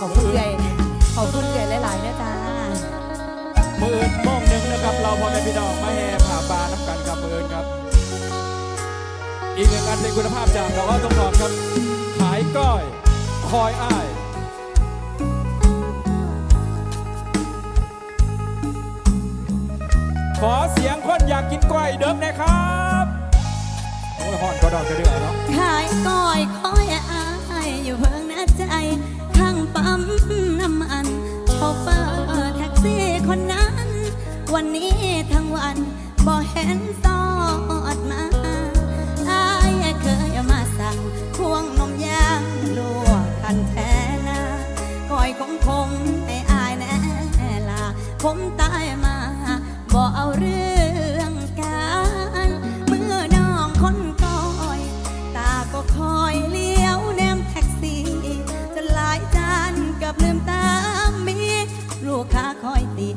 ขอบคุณใหญ่ขอบคุณใหญ่หลายๆนะจ้ามืออื่นโมงหนึ่งนะครับ เราพอแม่พี่น้องมาแห่ผ่าปลาน้ำกันครับมืออื่นครับ อีกหนึ่งอันเป็นคุณภาพจากดอกอ้อต้องทองครับ ขายก้อย คอยอ้ายขอเสียงคนอยากกินก้อยเดิมหนะครับโอ้ยห่อนก็ดอกกระเดือเนาะขายก้อยคอยอายอยู่ วันนี้ทั้งวันบ่เห็นสอดมาอายเคยมาสั่งควงนมยางลวกคันแทนาก้อยของผมให้อายแน่ลาผมตายมาบ่เอาเรื่องกันเมื่อน้องคนก้อย ตาก็คอยเลี้ยวแนมแท็กซี่จนหลายจานกับลืมตามมีลูกค้าคอยตี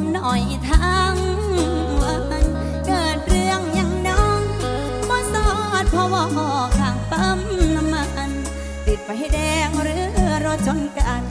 มหน่อยทั้งวันเกิดเรื่องอยังน้องมอสอดเพราะว่าข้างปั๊มน้ำมัน ติดไฟแดงหรือรถชนกัน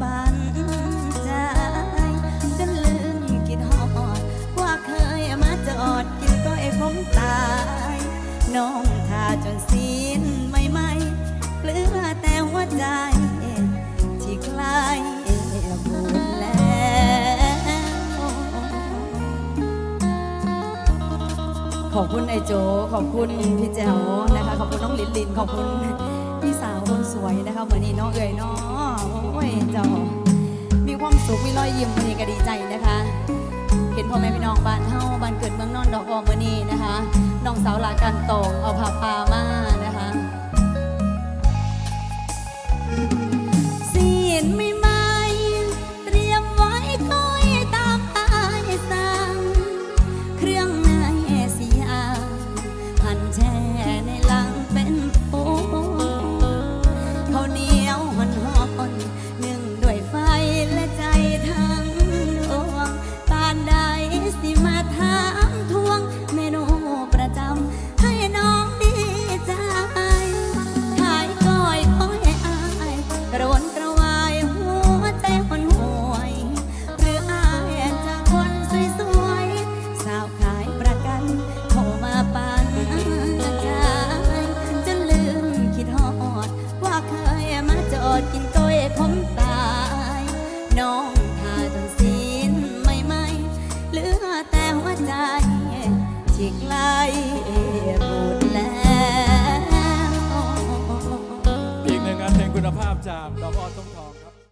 ฉันใจจนลืมคิดฮอดว่าเคยมาจอดกินก้อยผมตาย น้องทาจนสิ้นไม่ไม่เหลือแต่หัวใจ ที่ใกล้บุญแล้วขอบคุณไอโจ ขอบคุณพี่แจ๋วนะคะ ขอบคุณน้องลินลิน ขอบคุณพี่สาวคนสวยนะคะเหมือนนี้เน้องเอ๋ยเนาะโอ้ย เจ้า มีความสุขมีรอยยิ้มวันนี้ก็ดีใจนะคะ เห็นพ่อแม่พี่น้องบ้านเฮาบ้านเกิดเมืองนอนดอกออมวันนี้นะคะน้องสาวลากันตองเอาผ้าปามา ที่ใกล้หมดแล้วอีกหนึ่งงานเพลงคุณภาพจากดอกอ้อต้องทอง